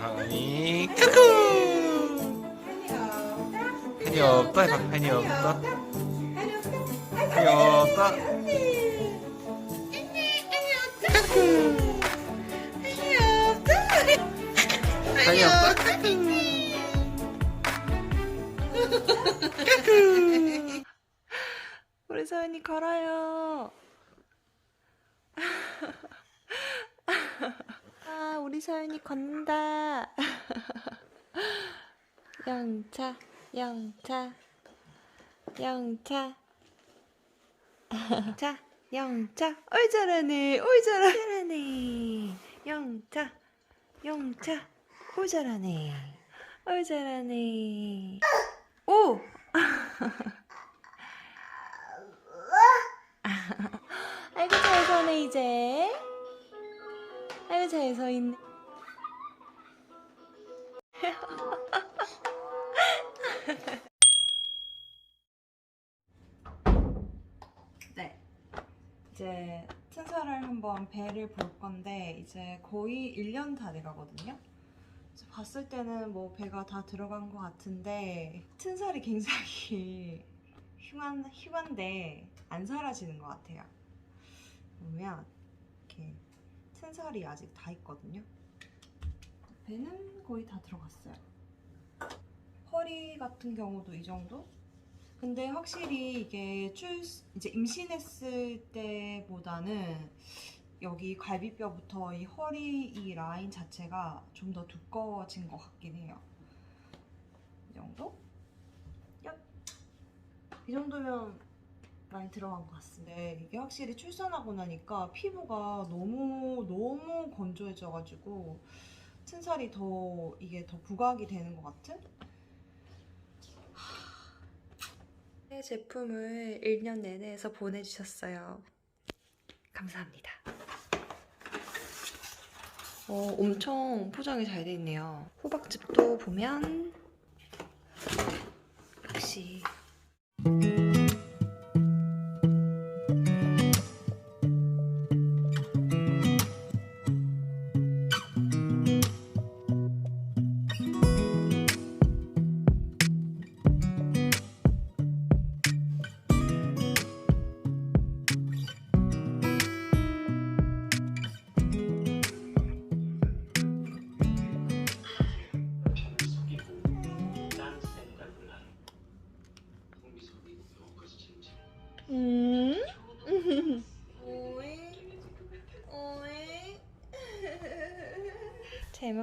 하니 크크! 하니 없다 해봐 하니 없다 하니 없다 하니 없다 우리 서연이 걸어요. 아, 우리 서연이 걷는다. 영차, 영차, 영차. 자, 영차. 어이 잘하네, 어이 잘하- 잘하네. 영차, 영차. 어이 잘하네. 어이 잘하네. 오! 아이고 잘 서네 이제 아이고 잘 서 있네 네 이제 튼살을 한번 배를 볼 건데 이제 거의 1년 다 돼가거든요 봤을 때는 뭐 배가 다 들어간 것 같은데 튼살이 굉장히 흉한, 흉한데 안 사라지는 것 같아요. 보면 이렇게 튼살이 아직 다 있거든요. 배는 거의 다 들어갔어요. 허리 같은 경우도 이 정도? 근데 확실히 이게 출 이제 임신했을 때보다는 여기 갈비뼈부터 이 허리 이 라인 자체가 좀 더 두꺼워진 것 같긴 해요. 이 정도? 얍. 이 정도면 많이 들어간 것 같습니다. 네, 이게 확실히 출산하고 나니까 피부가 너무 너무 건조해져가지고 튼살이 더 이게 더 부각이 되는 것 같은? 새 제품을 1년 내내 해서 보내주셨어요. 감사합니다. 어, 엄청 포장이 잘 돼 있네요. 호박즙도 보면 역시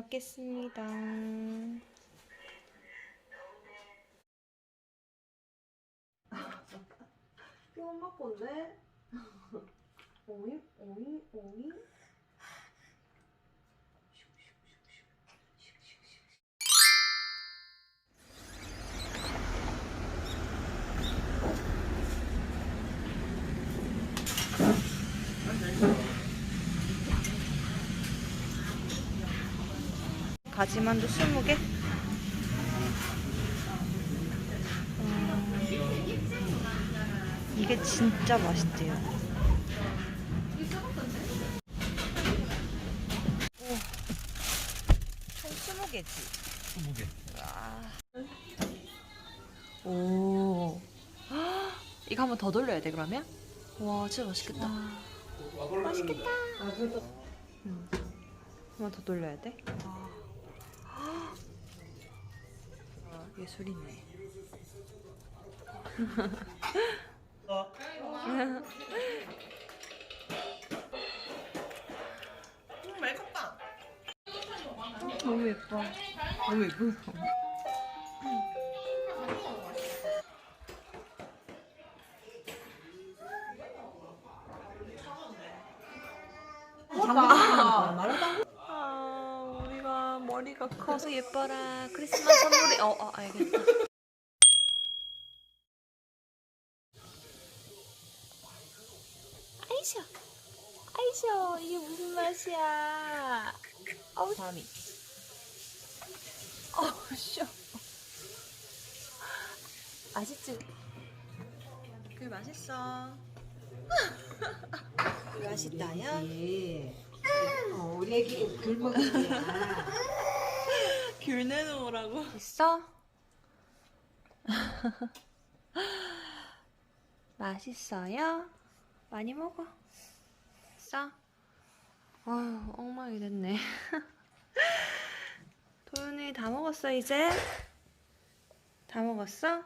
먹겠습니다. 이거 엄마 건데? 오이, 오이, 오이. 가지만두 20개? 음, 이게 진짜 맛있대요. 오, 한 20개지? 20개 오. 헉, 이거 한번 더 돌려야 돼, 그러면? 와, 진짜 맛있겠다. 맛있겠다. 음. 한번 더 돌려야 돼? 와. 예술이네. 너무 예뻐. 너무 우리가 머리가 커서 예뻐라. 크리스마스 선물이. 어, 어, 알겠다. 아이셔, 아이셔, 이게 무슨 맛이야? 어우, 잠이. 어우, 쇼. 맛있지? 그래, 맛있어. 맛있 맛있다요? 예. 어, 우리 애기 거야. 귤 내놓으라고. 있어? 맛있어요? 많이 먹어. 있어? 아유, 엉망이 됐네. 도윤이 다 먹었어, 이제? 다 먹었어?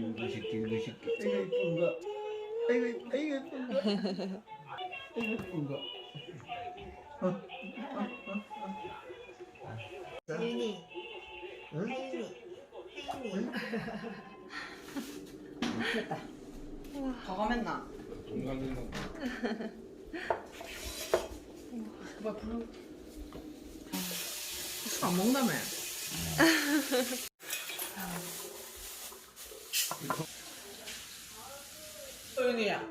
시키고 시키고 시키. 아이고 이쁜 거. 아이고 이쁜- 아이고 이쁜 거. 아이고 이쁜 거. 윤이, 응? 혜윤이, 혜윤이. 됐다. 저거 맨나. 건강해서. 뭐 불러? 술안 먹는다며. 소윤이야.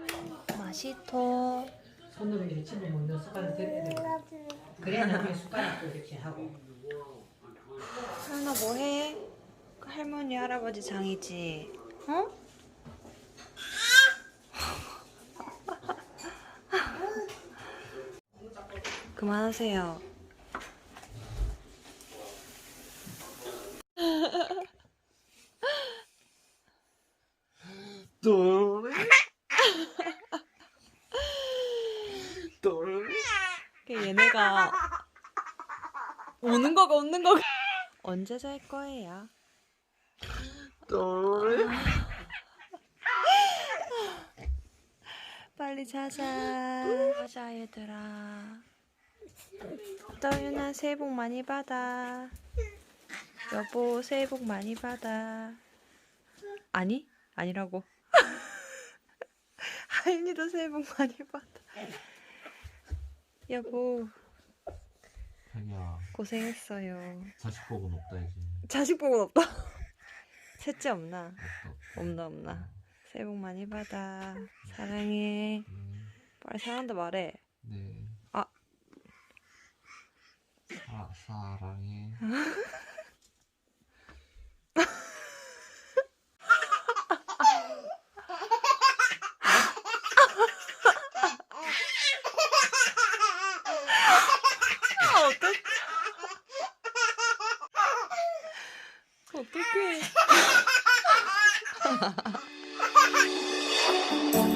맛있어. 손으로 이렇게 집어 먹는 습관을 들여야 돼. 그래야 나중에 숟가락도 이렇게 하고. 하나 뭐해? 그 할머니 할아버지 장이지. 어? 그만하세요. 또래. 또래. 얘네가 우는 거가 웃는 거가 언제 잘 거예요? 또래. 빨리 자자. 자자 얘들아. 떠윤아 새해 복 많이 받아. 여보 새해 복 많이 받아. 아니? 아니라고. 하윤이도 새해 복 많이 받아. 여보 자기야 고생했어요. 자식 복은 없다 이제. 자식 복은 없다. 셋째 없나? 없다. 없나 없나. 새해 복 많이 받아. 사랑해. 음, 빨리 사랑한다 말해. 네. 아. 사 사랑해. You're good.